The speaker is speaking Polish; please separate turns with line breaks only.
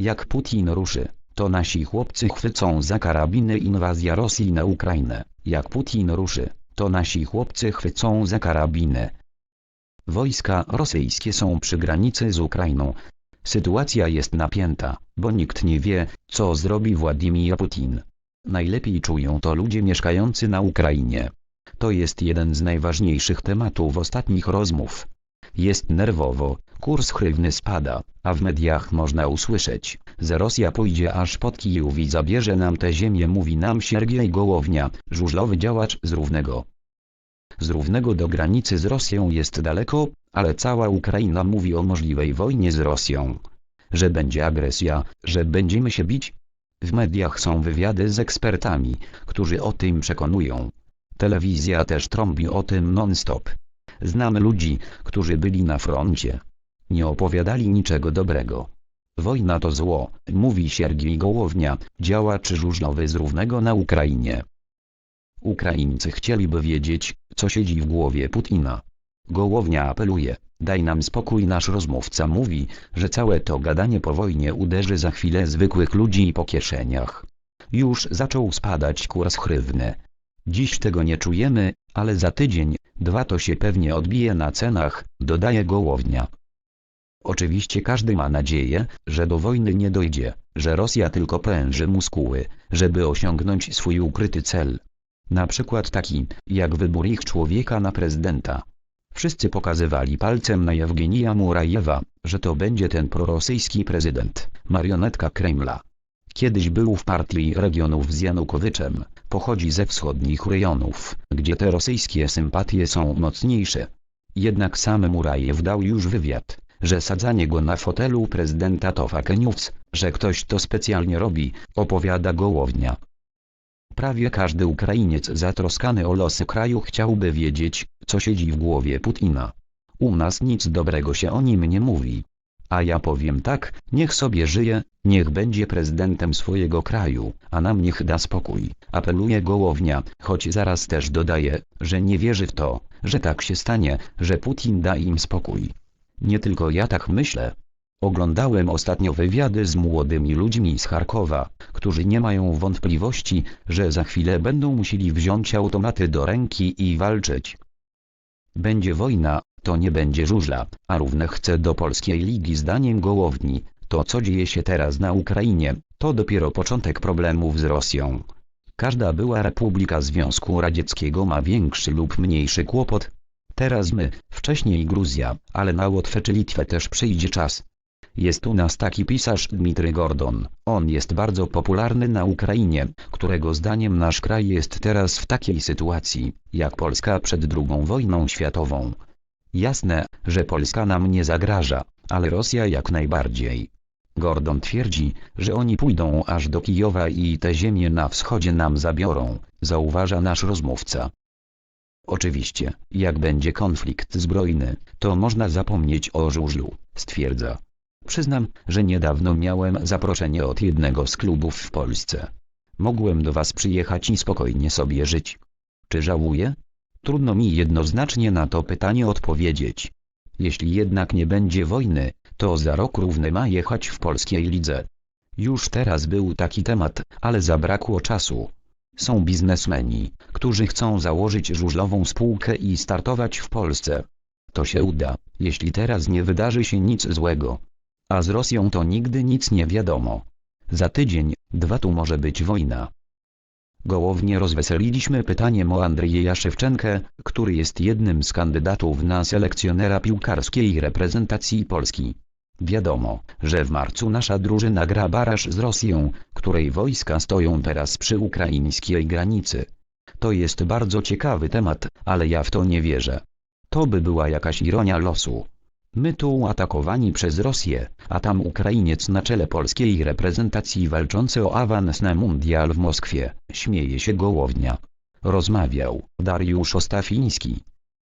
Jak Putin ruszy, to nasi chłopcy chwycą za karabiny inwazja Rosji na Ukrainę. Jak Putin ruszy, to nasi chłopcy chwycą za karabiny. Wojska rosyjskie są przy granicy z Ukrainą. Sytuacja jest napięta, bo nikt nie wie, co zrobi Władimir Putin. Najlepiej czują to ludzie mieszkający na Ukrainie. To jest jeden z najważniejszych tematów ostatnich rozmów. Jest nerwowo, kurs hrywny spada, a w mediach można usłyszeć, że Rosja pójdzie aż pod Kijów i zabierze nam tę ziemię mówi nam Siergiej Gołownia, żużlowy działacz z Równego. Z Równego do granicy z Rosją jest daleko, ale cała Ukraina mówi o możliwej wojnie z Rosją. Że będzie agresja, że będziemy się bić. W mediach są wywiady z ekspertami, którzy o tym przekonują. Telewizja też trąbi o tym non-stop. Znam ludzi, którzy byli na froncie. Nie opowiadali niczego dobrego. Wojna to zło, mówi Siergiej Gołownia, działacz żużlowy z Równego na Ukrainie. Ukraińcy chcieliby wiedzieć, co siedzi w głowie Putina. Gołownia apeluje, daj nam spokój nasz rozmówca mówi, że całe to gadanie po wojnie uderzy za chwilę zwykłych ludzi po kieszeniach. Już zaczął spadać kurs hrywny. Dziś tego nie czujemy, ale za tydzień, dwa to się pewnie odbije na cenach, dodaje Gołownia. Oczywiście każdy ma nadzieję, że do wojny nie dojdzie, że Rosja tylko pręży muskuły, żeby osiągnąć swój ukryty cel. Na przykład taki, jak wybór ich człowieka na prezydenta. Wszyscy pokazywali palcem na Jewgenija Murajewa, że to będzie ten prorosyjski prezydent, marionetka Kremla. Kiedyś był w partii regionów z Janukowiczem, pochodzi ze wschodnich rejonów, gdzie te rosyjskie sympatie są mocniejsze. Jednak sam Murajew dał już wywiad, że sadzanie go na fotelu prezydenta to fake news, że ktoś to specjalnie robi, opowiada Gołownia. Prawie każdy Ukrainiec zatroskany o losy kraju chciałby wiedzieć, co siedzi w głowie Putina. U nas nic dobrego się o nim nie mówi. A ja powiem tak, niech sobie żyje, niech będzie prezydentem swojego kraju, a nam niech da spokój, apeluje Gołownia, choć zaraz też dodaje, że nie wierzy w to, że tak się stanie, że Putin da im spokój. Nie tylko ja tak myślę. Oglądałem ostatnio wywiady z młodymi ludźmi z Charkowa, którzy nie mają wątpliwości, że za chwilę będą musieli wziąć automaty do ręki i walczyć. Będzie wojna, to nie będzie żużla, a równe chce do polskiej ligi zdaniem Gołowni. To co dzieje się teraz na Ukrainie, to dopiero początek problemów z Rosją. Każda była republika Związku Radzieckiego ma większy lub mniejszy kłopot. Teraz my, wcześniej Gruzja, ale na Łotwę czy Litwę też przyjdzie czas. Jest u nas taki pisarz Dmitry Gordon. On jest bardzo popularny na Ukrainie, którego zdaniem nasz kraj jest teraz w takiej sytuacji, jak Polska przed II wojną światową. Jasne, że Polska nam nie zagraża, ale Rosja jak najbardziej. Gordon twierdzi, że oni pójdą aż do Kijowa i te ziemie na wschodzie nam zabiorą, zauważa nasz rozmówca. Oczywiście, jak będzie konflikt zbrojny, to można zapomnieć o żużlu, stwierdza. Przyznam, że niedawno miałem zaproszenie od jednego z klubów w Polsce. Mogłem do was przyjechać i spokojnie sobie żyć. Czy żałuję? Trudno mi jednoznacznie na to pytanie odpowiedzieć. Jeśli jednak nie będzie wojny, to za rok równy ma jechać w polskiej lidze. Już teraz był taki temat, ale zabrakło czasu. Są biznesmeni, którzy chcą założyć żużlową spółkę i startować w Polsce. To się uda, jeśli teraz nie wydarzy się nic złego. A z Rosją to nigdy nic nie wiadomo. Za tydzień, dwa tu może być wojna. Gołownie rozweseliliśmy pytaniem o Andrzeja Szewczenkę, który jest jednym z kandydatów na selekcjonera piłkarskiej reprezentacji Polski. Wiadomo, że w marcu nasza drużyna gra baraż z Rosją, której wojska stoją teraz przy ukraińskiej granicy. To jest bardzo ciekawy temat, ale ja w to nie wierzę. To by była jakaś ironia losu. My tu atakowani przez Rosję, a tam Ukrainiec na czele polskiej reprezentacji walczący o awans na mundial w Moskwie, śmieje się Gołownia. Rozmawiał Dariusz Ostafiński.